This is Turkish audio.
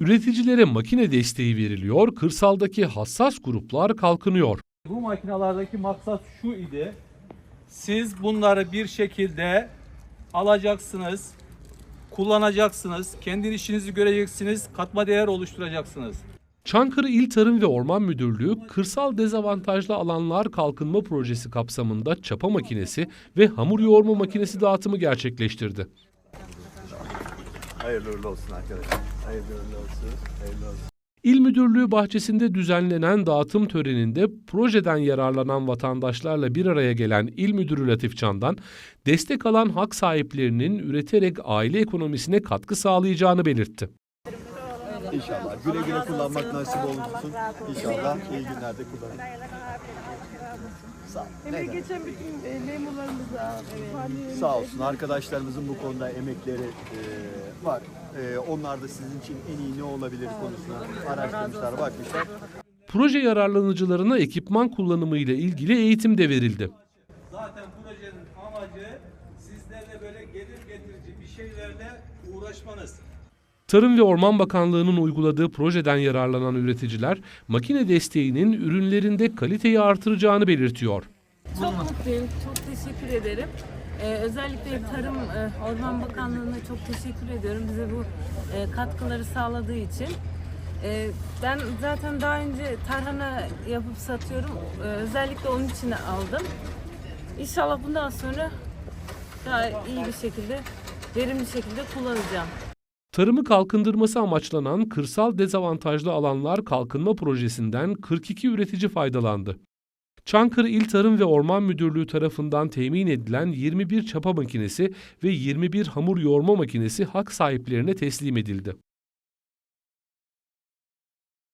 Üreticilere makine desteği veriliyor, kırsaldaki hassas gruplar kalkınıyor. Bu makinalardaki maksat şu idi. Siz bunları bir şekilde alacaksınız, kullanacaksınız, kendi işinizi göreceksiniz, katma değer oluşturacaksınız. Çankırı İl Tarım ve Orman Müdürlüğü, kırsal dezavantajlı alanlar kalkınma projesi kapsamında çapa makinesi ve hamur yoğurma makinesi dağıtımı gerçekleştirdi. Hayırlı uğurlu olsun arkadaşlar. Hayırlı uğurlu olsun. Hayırlı olsun. İl Müdürlüğü bahçesinde düzenlenen dağıtım töreninde projeden yararlanan vatandaşlarla bir araya gelen İl Müdürü Latif Can'dan destek alan hak sahiplerinin üreterek aile ekonomisine katkı sağlayacağını belirtti. İnşallah. Güle güle kullanmak nasip olsun. İnşallah iyi günlerde kullanın. Sağ ol. Emeği geçen bütün e, memurlarımıza, evet. Sağ olsun. Arkadaşlarımızın bu konuda emekleri e, var. E, onlar da sizin için en iyi ne olabilir konusuna araştırmışlar, bakmışlar. Proje yararlanıcılarına ekipman kullanımı ile ilgili eğitim de verildi. Zaten projenin amacı sizlerle böyle gelir getirici bir şeylerle uğraşmanız. Tarım ve Orman Bakanlığı'nın uyguladığı projeden yararlanan üreticiler, makine desteğinin ürünlerinde kaliteyi artıracağını belirtiyor. Çok mutluyum, çok teşekkür ederim. Ee, özellikle Tarım e, Orman Bakanlığı'na çok teşekkür ediyorum bize bu e, katkıları sağladığı için. E, ben zaten daha önce tarhana yapıp satıyorum. E, özellikle onun için aldım. İnşallah bundan sonra daha iyi bir şekilde, verimli şekilde kullanacağım. Tarımı kalkındırması amaçlanan kırsal dezavantajlı alanlar kalkınma projesinden 42 üretici faydalandı. Çankırı İl Tarım ve Orman Müdürlüğü tarafından temin edilen 21 çapa makinesi ve 21 hamur yoğurma makinesi hak sahiplerine teslim edildi.